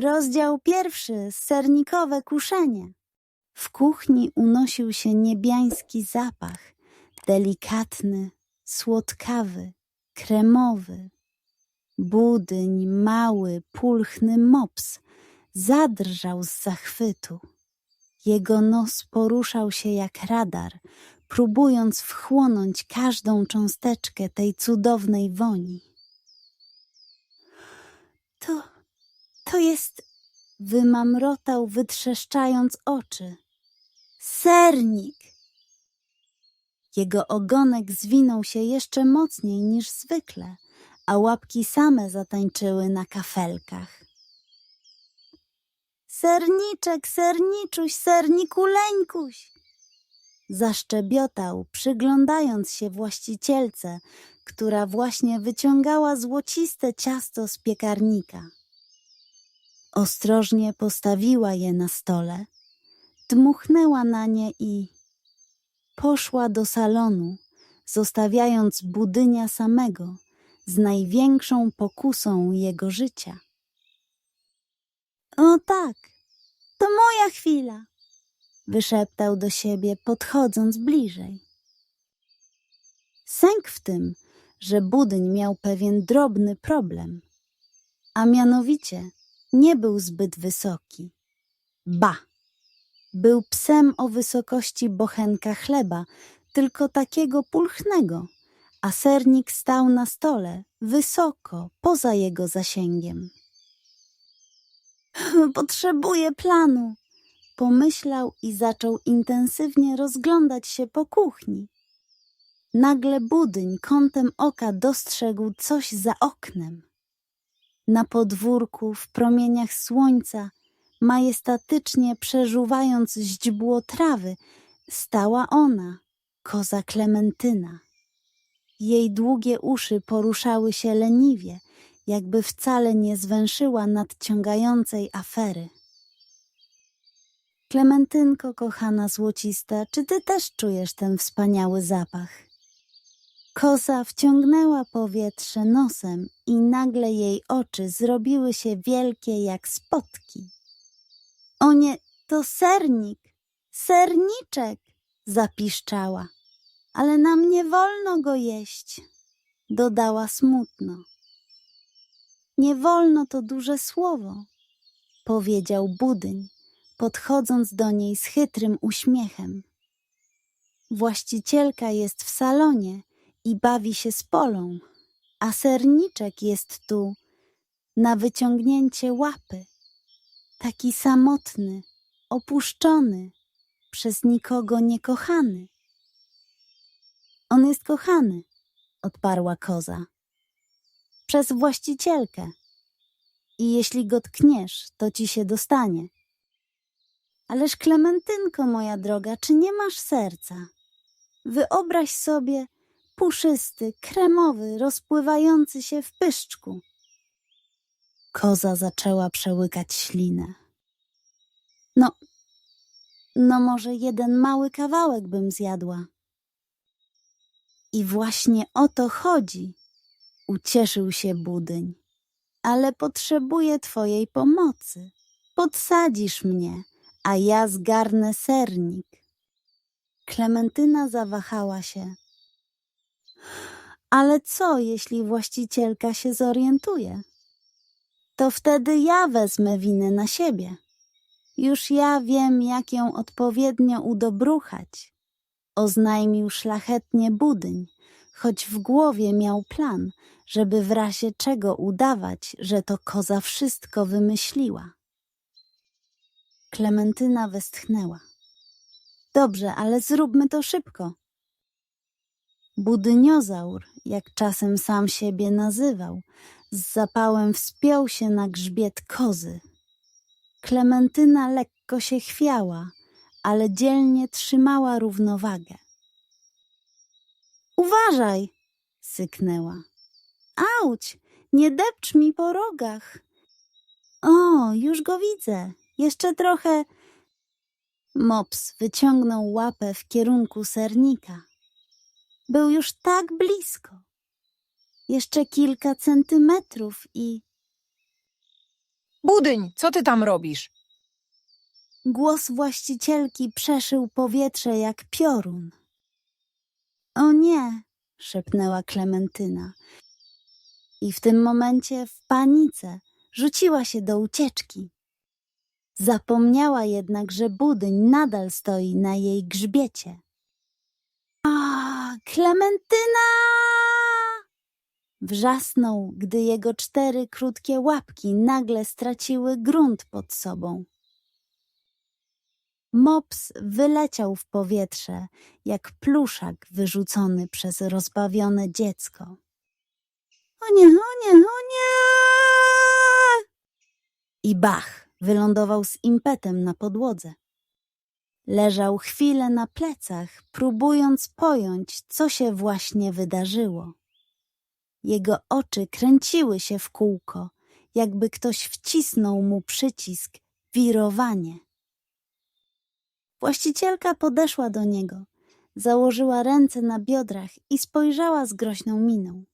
Rozdział pierwszy. Sernikowe kuszenie. W kuchni unosił się niebiański zapach, delikatny, słodkawy, kremowy. Budyń, mały, pulchny mops zadrżał z zachwytu. Jego nos poruszał się jak radar, próbując wchłonąć każdą cząsteczkę tej cudownej woni. To, to jest, wymamrotał, wytrzeszczając oczy. Sernik! Jego ogonek zwinął się jeszcze mocniej niż zwykle, a łapki same zatańczyły na kafelkach. Serniczek, serniczuś, sernikuleńkuś! Zaszczebiotał, przyglądając się właścicielce, która właśnie wyciągała złociste ciasto z piekarnika. Ostrożnie postawiła je na stole, dmuchnęła na nie i poszła do salonu, zostawiając budynia samego z największą pokusą jego życia. O tak, to moja chwila, wyszeptał do siebie, podchodząc bliżej. Sęk w tym, że budyń miał pewien drobny problem, a mianowicie nie był zbyt wysoki. Ba! Był psem o wysokości bochenka chleba, tylko takiego pulchnego, a sernik stał na stole, wysoko, poza jego zasięgiem. Potrzebuję planu, pomyślał i zaczął intensywnie rozglądać się po kuchni. Nagle budyń kątem oka dostrzegł coś za oknem. Na podwórku, w promieniach słońca, majestatycznie przeżuwając źdźbło trawy, stała ona, koza Klementyna. Jej długie uszy poruszały się leniwie, jakby wcale nie zwęszyła nadciągającej afery. Klementynko, kochana złocista, czy ty też czujesz ten wspaniały zapach? Koza wciągnęła powietrze nosem i nagle jej oczy zrobiły się wielkie jak spotki. O nie, to sernik, serniczek, zapiszczała. Ale nam nie wolno go jeść, dodała smutno. Nie wolno to duże słowo, powiedział budyń, podchodząc do niej z chytrym uśmiechem. Właścicielka jest w salonie i bawi się z polą, a serniczek jest tu na wyciągnięcie łapy. Taki samotny, opuszczony, przez nikogo niekochany. On jest kochany, odparła koza. Przez właścicielkę. I jeśli go tkniesz, to ci się dostanie. Ależ Klementynko, moja droga, czy nie masz serca? Wyobraź sobie puszysty, kremowy, rozpływający się w pyszczku. Koza zaczęła przełykać ślinę. No, no może jeden mały kawałek bym zjadła. I właśnie o to chodzi, ucieszył się budyń. Ale potrzebuję twojej pomocy. Podsadzisz mnie, a ja zgarnę sernik. Klementyna zawahała się. Ale co, jeśli właścicielka się zorientuje? To wtedy ja wezmę winę na siebie. Już ja wiem, jak ją odpowiednio udobruchać. Oznajmił szlachetnie budyń, choć w głowie miał plan, żeby w razie czego udawać, że to koza wszystko wymyśliła. Klementyna westchnęła. Dobrze, ale zróbmy to szybko. Budyniozaur, jak czasem sam siebie nazywał, z zapałem wspiął się na grzbiet kozy. Klementyna lekko się chwiała, ale dzielnie trzymała równowagę. Uważaj! syknęła. Auć! Nie depcz mi po rogach! O, już go widzę. Jeszcze trochę. Mops wyciągnął łapę w kierunku sernika. Był już tak blisko. Jeszcze kilka centymetrów i. Budyń, co ty tam robisz? Głos właścicielki przeszył powietrze jak piorun. O nie, szepnęła Klementyna. I w tym momencie w panice rzuciła się do ucieczki. Zapomniała jednak, że budyń nadal stoi na jej grzbiecie. Klementyna! Wrzasnął, gdy jego cztery krótkie łapki nagle straciły grunt pod sobą. Mops wyleciał w powietrze, jak pluszak wyrzucony przez rozbawione dziecko. O nie, o nie, o nie! I bach, wylądował z impetem na podłodze. Leżał chwilę na plecach, próbując pojąć, co się właśnie wydarzyło. Jego oczy kręciły się w kółko, jakby ktoś wcisnął mu przycisk wirowanie. Właścicielka podeszła do niego, założyła ręce na biodrach i spojrzała z groźną miną.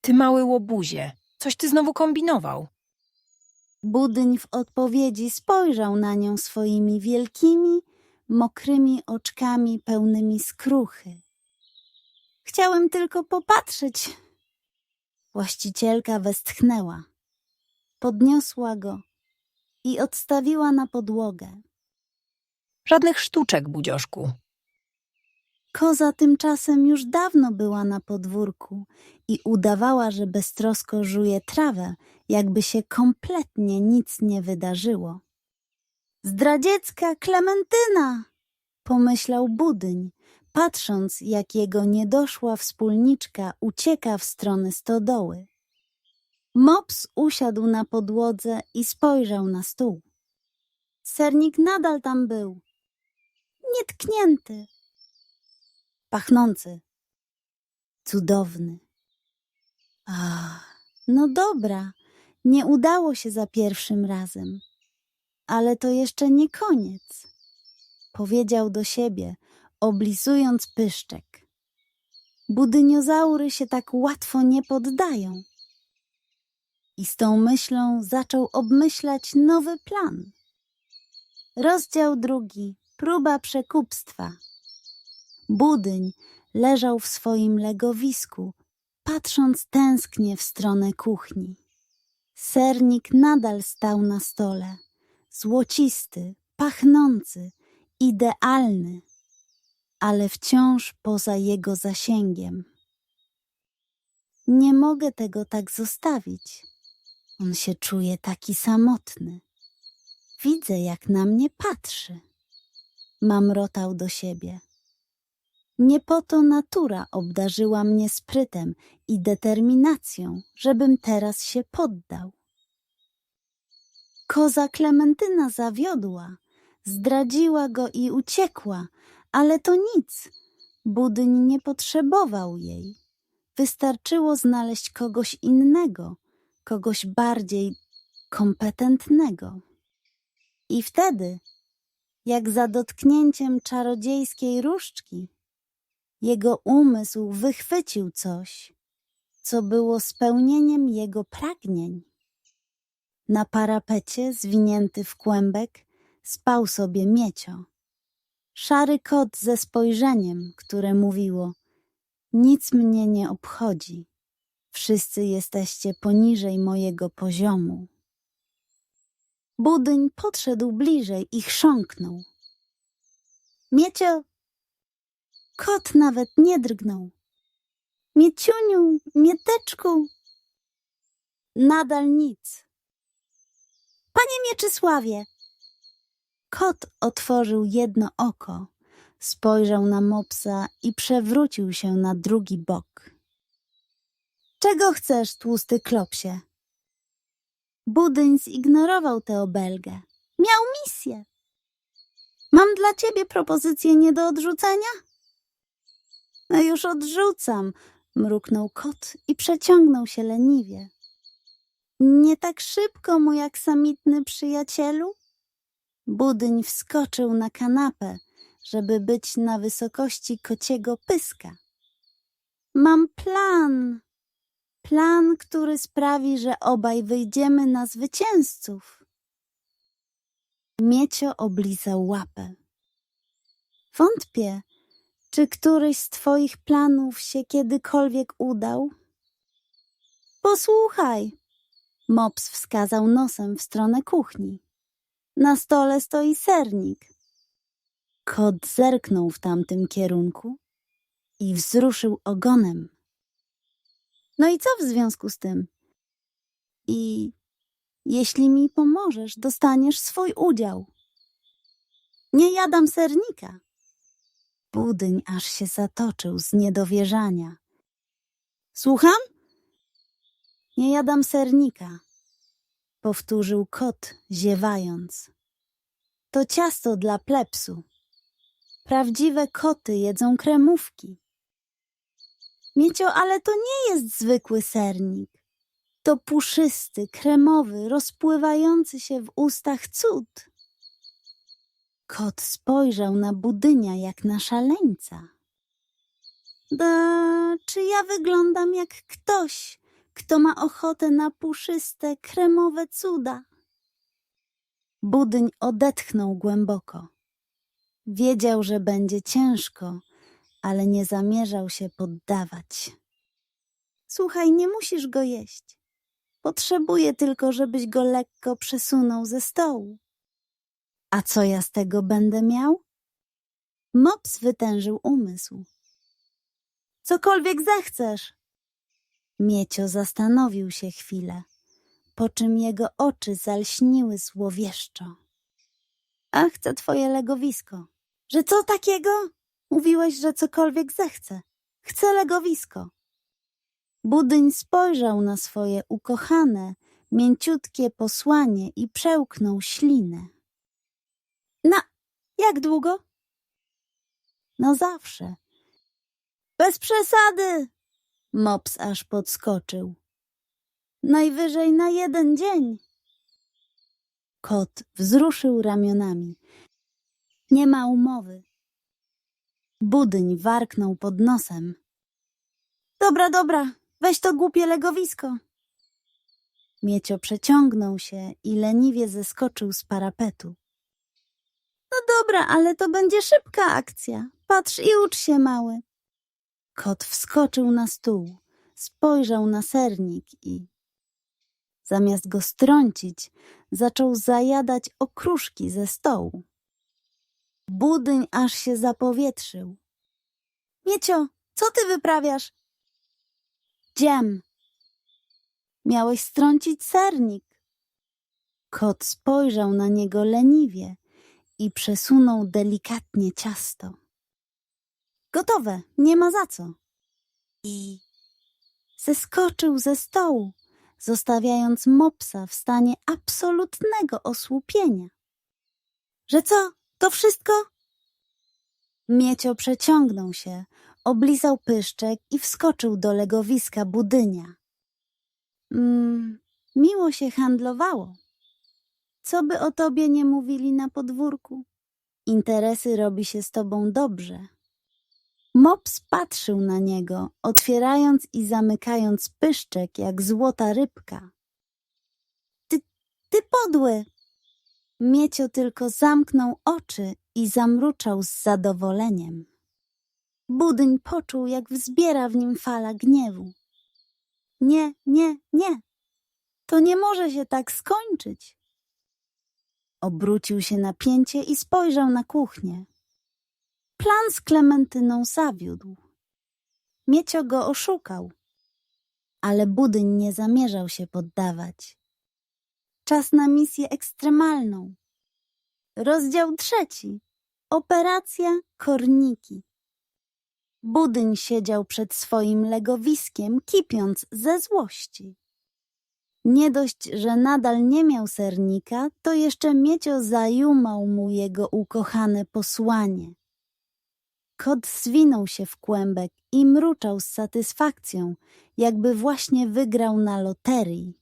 Ty mały łobuzie, coś ty znowu kombinował. Budyń w odpowiedzi spojrzał na nią swoimi wielkimi, mokrymi oczkami pełnymi skruchy. Chciałem tylko popatrzeć. Właścicielka westchnęła. Podniosła go i odstawiła na podłogę. Żadnych sztuczek, budzioszku. Koza tymczasem już dawno była na podwórku i udawała, że beztrosko żuje trawę, jakby się kompletnie nic nie wydarzyło. Zdradziecka Klementyna! pomyślał Budyń, patrząc, jak jego niedoszła wspólniczka ucieka w stronę stodoły. Mops usiadł na podłodze i spojrzał na stół. Sernik nadal tam był. Nietknięty. Pachnący. Cudowny. A, no dobra, nie udało się za pierwszym razem. Ale to jeszcze nie koniec. Powiedział do siebie, oblizując pyszczek. Budyniozaury się tak łatwo nie poddają. I z tą myślą zaczął obmyślać nowy plan. Rozdział drugi. Próba przekupstwa. Budyń leżał w swoim legowisku, patrząc tęsknie w stronę kuchni. Sernik nadal stał na stole, złocisty, pachnący, idealny, ale wciąż poza jego zasięgiem. Nie mogę tego tak zostawić. On się czuje taki samotny. Widzę, jak na mnie patrzy. Mamrotał do siebie. Nie po to natura obdarzyła mnie sprytem i determinacją, żebym teraz się poddał. Koza Klementyna zawiodła, zdradziła go i uciekła, ale to nic. Budyń nie potrzebował jej. Wystarczyło znaleźć kogoś innego, kogoś bardziej kompetentnego. I wtedy, jak za dotknięciem czarodziejskiej różdżki, jego umysł wychwycił coś, co było spełnieniem jego pragnień. Na parapecie, zwinięty w kłębek, spał sobie miecio. Szary kot ze spojrzeniem, które mówiło: Nic mnie nie obchodzi. Wszyscy jesteście poniżej mojego poziomu. Budyń podszedł bliżej i chrząknął. Miecio, Kot nawet nie drgnął. Mieciuniu, mieteczku. Nadal nic. Panie Mieczysławie! Kot otworzył jedno oko, spojrzał na mopsa i przewrócił się na drugi bok. Czego chcesz, tłusty klopsie? Budyń zignorował tę obelgę. Miał misję. Mam dla ciebie propozycję nie do odrzucenia? No już odrzucam, mruknął kot i przeciągnął się leniwie. Nie tak szybko, mój aksamitny przyjacielu? Budyń wskoczył na kanapę, żeby być na wysokości kociego pyska. Mam plan. Plan, który sprawi, że obaj wyjdziemy na zwycięzców. Miecio oblizał łapę. Wątpię, czy któryś z twoich planów się kiedykolwiek udał? Posłuchaj, Mops wskazał nosem w stronę kuchni. Na stole stoi sernik. Kot zerknął w tamtym kierunku i wzruszył ogonem. No i co w związku z tym? I jeśli mi pomożesz, dostaniesz swój udział. Nie jadam sernika. Budyń aż się zatoczył z niedowierzania. Słucham? Nie jadam sernika, powtórzył kot, ziewając. To ciasto dla plepsu. Prawdziwe koty jedzą kremówki. Miecio, ale to nie jest zwykły sernik. To puszysty, kremowy, rozpływający się w ustach cud. Kot spojrzał na budynia jak na szaleńca. Da, czy ja wyglądam jak ktoś, kto ma ochotę na puszyste, kremowe cuda? Budyń odetchnął głęboko. Wiedział, że będzie ciężko, ale nie zamierzał się poddawać. Słuchaj, nie musisz go jeść. Potrzebuję tylko, żebyś go lekko przesunął ze stołu. A co ja z tego będę miał? Mops wytężył umysł. Cokolwiek zechcesz. Miecio zastanowił się chwilę, po czym jego oczy zalśniły złowieszczo. A chcę twoje legowisko. Że co takiego? Mówiłeś, że cokolwiek zechcę. Chcę legowisko. Budyń spojrzał na swoje ukochane, mięciutkie posłanie i przełknął ślinę. Na jak długo? No zawsze. Bez przesady! Mops aż podskoczył. Najwyżej na jeden dzień. Kot wzruszył ramionami. Nie ma umowy. Budyń warknął pod nosem. Dobra, dobra, weź to głupie legowisko. Miecio przeciągnął się i leniwie zeskoczył z parapetu. No dobra, ale to będzie szybka akcja. Patrz i ucz się, mały. Kot wskoczył na stół, spojrzał na sernik i zamiast go strącić, zaczął zajadać okruszki ze stołu. Budyń aż się zapowietrzył. Miecio, co ty wyprawiasz? Dziem. Miałeś strącić sernik. Kot spojrzał na niego leniwie i przesunął delikatnie ciasto. Gotowe, nie ma za co. I zeskoczył ze stołu, zostawiając mopsa w stanie absolutnego osłupienia. Że co, to wszystko? Miecio przeciągnął się, oblizał pyszczek i wskoczył do legowiska budynia. Mm, miło się handlowało. Co by o tobie nie mówili na podwórku? Interesy robi się z tobą dobrze. Mops patrzył na niego, otwierając i zamykając pyszczek jak złota rybka. Ty, ty podły! Miecio tylko zamknął oczy i zamruczał z zadowoleniem. Budyń poczuł, jak wzbiera w nim fala gniewu. Nie, nie, nie. To nie może się tak skończyć. Obrócił się na pięcie i spojrzał na kuchnię. Plan z Klementyną zawiódł. Miecio go oszukał. Ale Budyń nie zamierzał się poddawać. Czas na misję ekstremalną. Rozdział trzeci. Operacja Korniki. Budyń siedział przed swoim legowiskiem, kipiąc ze złości. Nie dość, że nadal nie miał sernika, to jeszcze Miecio zajumał mu jego ukochane posłanie. Kot zwinął się w kłębek i mruczał z satysfakcją, jakby właśnie wygrał na loterii.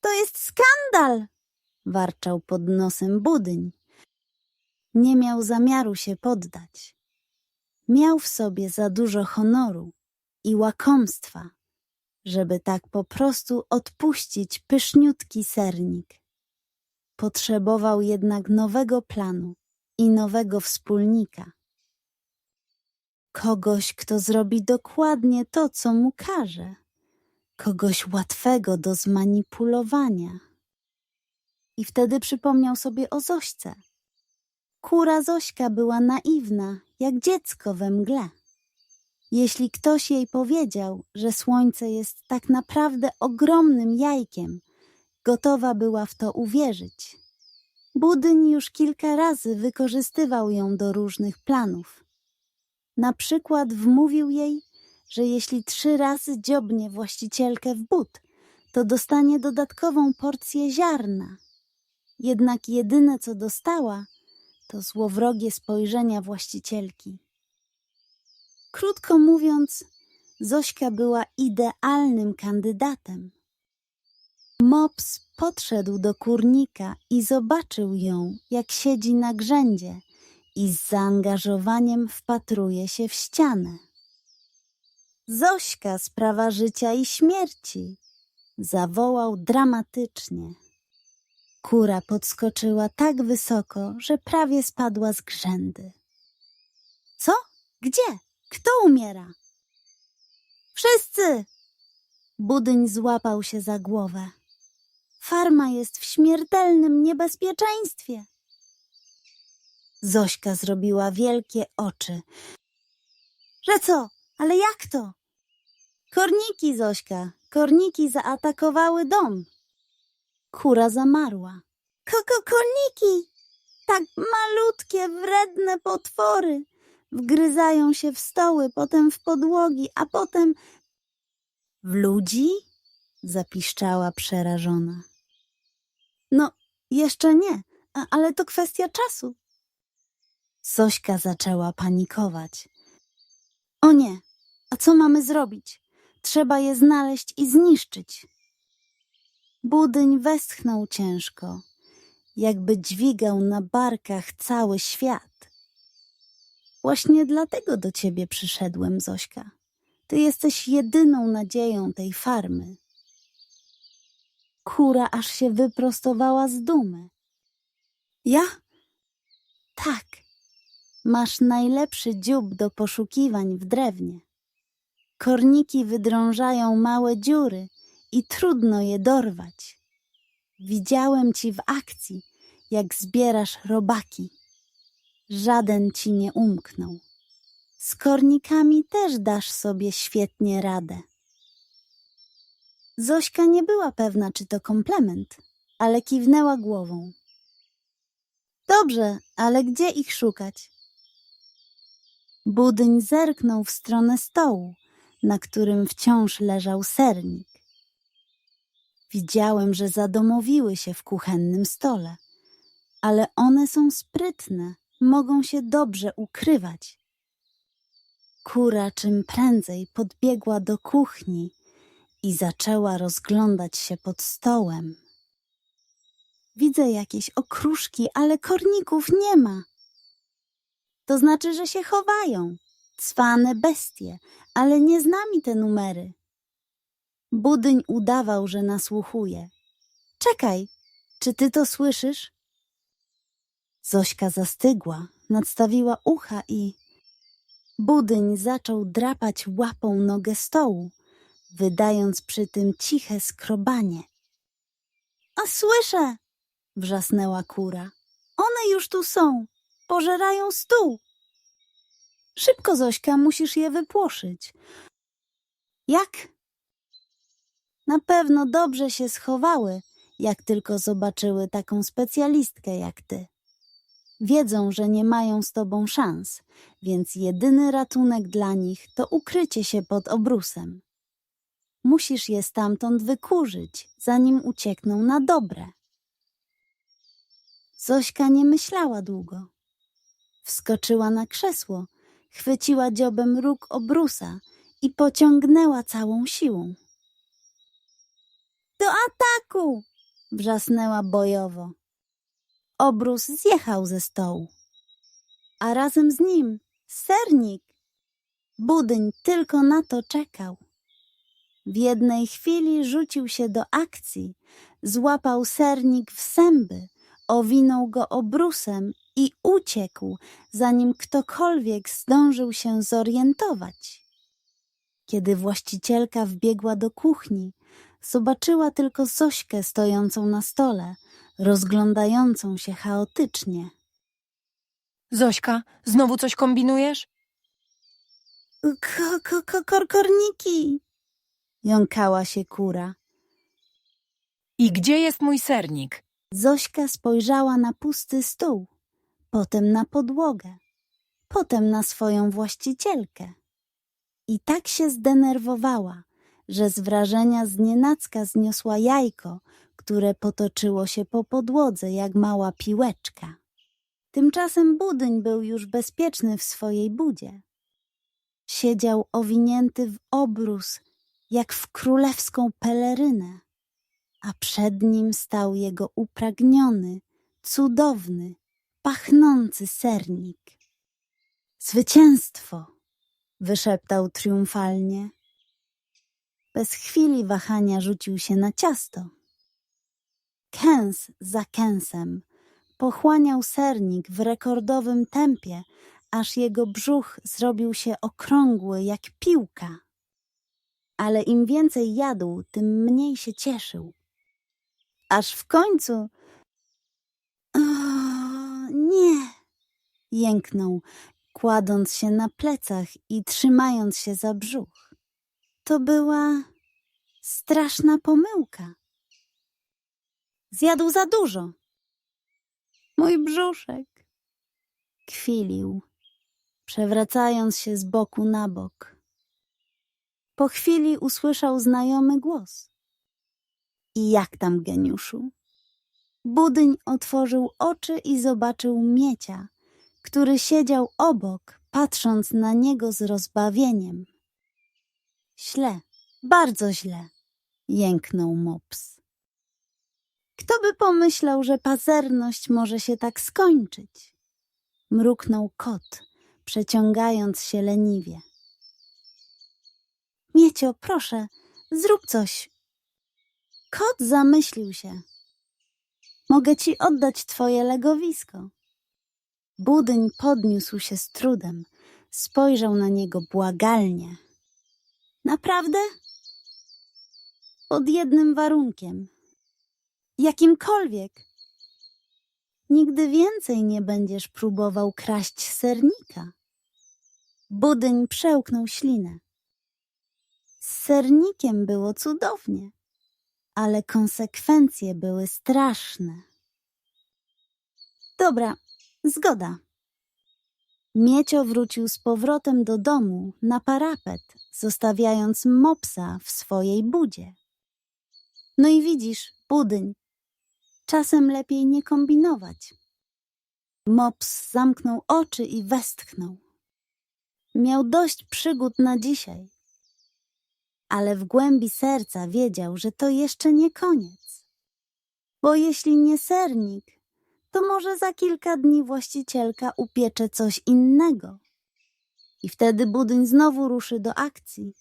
To jest skandal! warczał pod nosem budyń. Nie miał zamiaru się poddać. Miał w sobie za dużo honoru i łakomstwa, żeby tak po prostu odpuścić pyszniutki sernik. Potrzebował jednak nowego planu i nowego wspólnika. Kogoś, kto zrobi dokładnie to, co mu każe. Kogoś łatwego do zmanipulowania. I wtedy przypomniał sobie o Zośce. Kura Zośka była naiwna, jak dziecko we mgle. Jeśli ktoś jej powiedział, że słońce jest tak naprawdę ogromnym jajkiem, gotowa była w to uwierzyć. Budyń już kilka razy wykorzystywał ją do różnych planów. Na przykład wmówił jej, że jeśli trzy razy dziobnie właścicielkę w but, to dostanie dodatkową porcję ziarna. Jednak jedyne co dostała, to złowrogie spojrzenia właścicielki. Krótko mówiąc, Zośka była idealnym kandydatem. Mops podszedł do kurnika i zobaczył ją, jak siedzi na grzędzie i z zaangażowaniem wpatruje się w ścianę. Zośka, sprawa życia i śmierci, zawołał dramatycznie. Kura podskoczyła tak wysoko, że prawie spadła z grzędy. Co? Gdzie? Kto umiera? Wszyscy! Budyń złapał się za głowę. Farma jest w śmiertelnym niebezpieczeństwie. Zośka zrobiła wielkie oczy. Że co? Ale jak to? Korniki, Zośka, korniki zaatakowały dom. Kura zamarła. Koko korniki! Tak malutkie, wredne potwory. Wgryzają się w stoły, potem w podłogi, a potem w ludzi? Zapiszczała przerażona. No, jeszcze nie, ale to kwestia czasu. Sośka zaczęła panikować. O nie, a co mamy zrobić? Trzeba je znaleźć i zniszczyć. Budyń westchnął ciężko, jakby dźwigał na barkach cały świat. Właśnie dlatego do ciebie przyszedłem, Zośka. Ty jesteś jedyną nadzieją tej farmy. Kura aż się wyprostowała z dumy. Ja? Tak. Masz najlepszy dziób do poszukiwań w drewnie. Korniki wydrążają małe dziury i trudno je dorwać. Widziałem ci w akcji, jak zbierasz robaki. Żaden ci nie umknął. Z kornikami też dasz sobie świetnie radę. Zośka nie była pewna, czy to komplement, ale kiwnęła głową. Dobrze, ale gdzie ich szukać? Budyń zerknął w stronę stołu, na którym wciąż leżał sernik. Widziałem, że zadomowiły się w kuchennym stole, ale one są sprytne, mogą się dobrze ukrywać. Kura czym prędzej podbiegła do kuchni i zaczęła rozglądać się pod stołem. Widzę jakieś okruszki, ale korników nie ma. To znaczy, że się chowają. Cwane bestie, ale nie z nami te numery. Budyń udawał, że nasłuchuje. Czekaj, czy ty to słyszysz? Zośka zastygła, nadstawiła ucha i... Budyń zaczął drapać łapą nogę stołu, wydając przy tym ciche skrobanie. A słyszę! wrzasnęła kura. One już tu są. Pożerają stół. Szybko, Zośka, musisz je wypłoszyć. Jak? Na pewno dobrze się schowały, jak tylko zobaczyły taką specjalistkę jak ty. Wiedzą, że nie mają z tobą szans, więc jedyny ratunek dla nich to ukrycie się pod obrusem. Musisz je stamtąd wykurzyć, zanim uciekną na dobre. Zośka nie myślała długo. Wskoczyła na krzesło, chwyciła dziobem róg obrusa i pociągnęła całą siłą. Do ataku! wrzasnęła bojowo. Obrus zjechał ze stołu, a razem z nim sernik. Budyń tylko na to czekał. W jednej chwili rzucił się do akcji, złapał sernik w zęby, owinął go obrusem i uciekł, zanim ktokolwiek zdążył się zorientować. Kiedy właścicielka wbiegła do kuchni, zobaczyła tylko Zośkę stojącą na stole, rozglądającą się chaotycznie. Zośka, znowu coś kombinujesz? Ko, ko, ko, kor, korniki! Jąkała się kura. I gdzie jest mój sernik? Zośka spojrzała na pusty stół, potem na podłogę, potem na swoją właścicielkę. I tak się zdenerwowała, że z wrażenia znienacka zniosła jajko, które potoczyło się po podłodze jak mała piłeczka. Tymczasem budyń był już bezpieczny w swojej budzie. Siedział owinięty w obrus, jak w królewską pelerynę a przed nim stał jego upragniony, cudowny, pachnący sernik. Zwycięstwo! wyszeptał triumfalnie. Bez chwili wahania rzucił się na ciasto. Kęs za kęsem pochłaniał sernik w rekordowym tempie, aż jego brzuch zrobił się okrągły jak piłka. Ale im więcej jadł, tym mniej się cieszył aż w końcu. O, nie! jęknął, kładąc się na plecach i trzymając się za brzuch. To była straszna pomyłka. Zjadł za dużo. Mój brzuszek kwilił, przewracając się z boku na bok. Po chwili usłyszał znajomy głos. I jak tam, geniuszu? Budyń otworzył oczy i zobaczył miecia, który siedział obok, patrząc na niego z rozbawieniem. Źle, bardzo źle, jęknął mops. Kto by pomyślał, że pazerność może się tak skończyć? Mruknął kot, przeciągając się leniwie. Miecio, proszę, zrób coś, Kot zamyślił się. Mogę ci oddać twoje legowisko. Budyń podniósł się z trudem. Spojrzał na niego błagalnie. Naprawdę? Pod jednym warunkiem. Jakimkolwiek. Nigdy więcej nie będziesz próbował kraść sernika. Budyń przełknął ślinę. Z sernikiem było cudownie ale konsekwencje były straszne. Dobra, zgoda. Miecio wrócił z powrotem do domu na parapet, zostawiając mopsa w swojej budzie. No i widzisz, budyń, czasem lepiej nie kombinować. Mops zamknął oczy i westchnął. Miał dość przygód na dzisiaj ale w głębi serca wiedział, że to jeszcze nie koniec. Bo jeśli nie sernik, to może za kilka dni właścicielka upiecze coś innego. I wtedy budyń znowu ruszy do akcji.